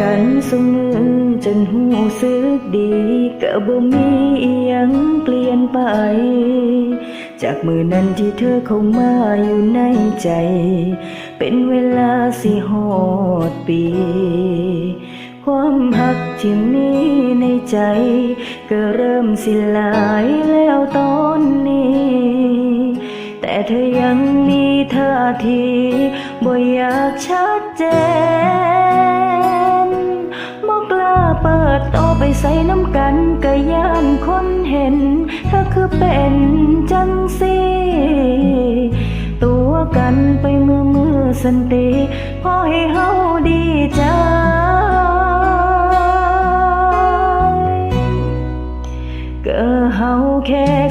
กันสงมือจนหูสึกดีก็บ่มีอีหยังเปลี่ยนไป จากมือนั้นที่เธอเข้ามาอยู่ในใจ เป็นเวลาสิหอดปี ความหักที่มีในใจ ก็เริ่มสิลายแล้วตอนนี้ แต่เธอยังมีท่าทีบ่อยากชัดเจน ไปใส่น้ำกันก็ย่านคนเห็นเธอคือเป็นจังสีตัวกันไปมือมือสันติพอให้เฮาดีใจก็เฮาแค่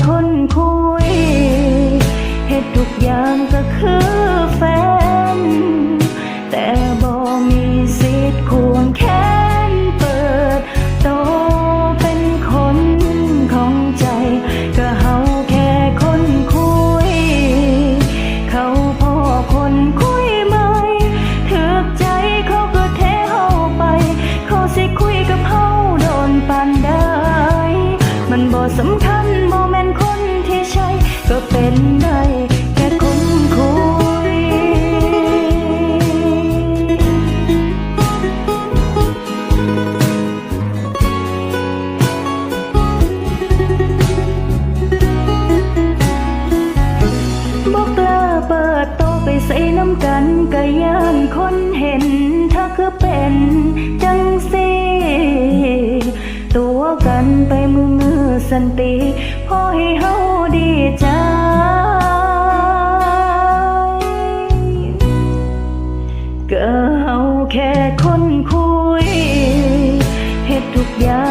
สันติพอให้เฮาดีใจ ก็เฮาแค่คนคุยเฮ็ดทุกอย่าง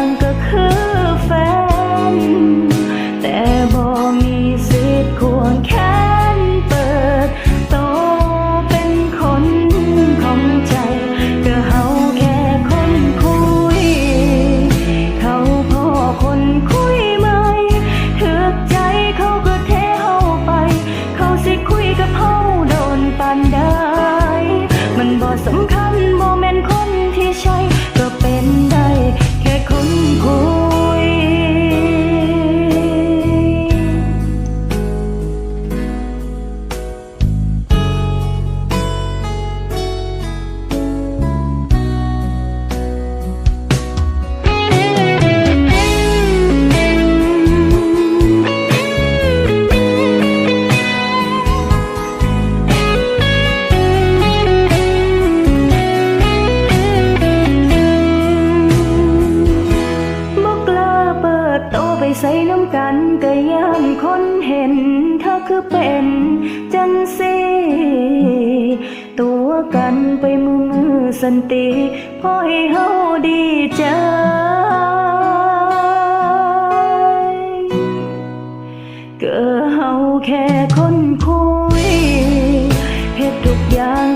โตไปใส่น้ำกันก็ยานคนเห็นเธอคือเป็นจังสีตัวกันไปมือมือสันติพอให้เฮาดีใจก็เฮาแค่คนคุยเฮ็ดทุกอย่าง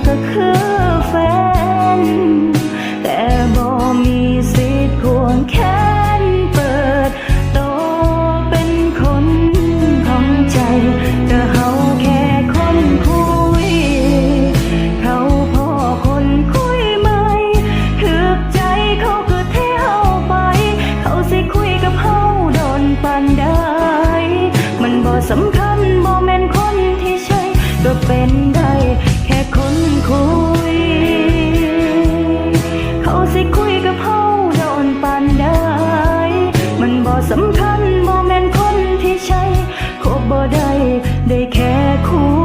สำคัญบ่แม่นคนที่ใช่ก็เป็นได้แค่คนคุย เขาสิคุยกับเฮาโดนปานได้ มันบ่สำคัญบ่แม่นคนที่ใช่คบบ่ได้ได้แค่คุย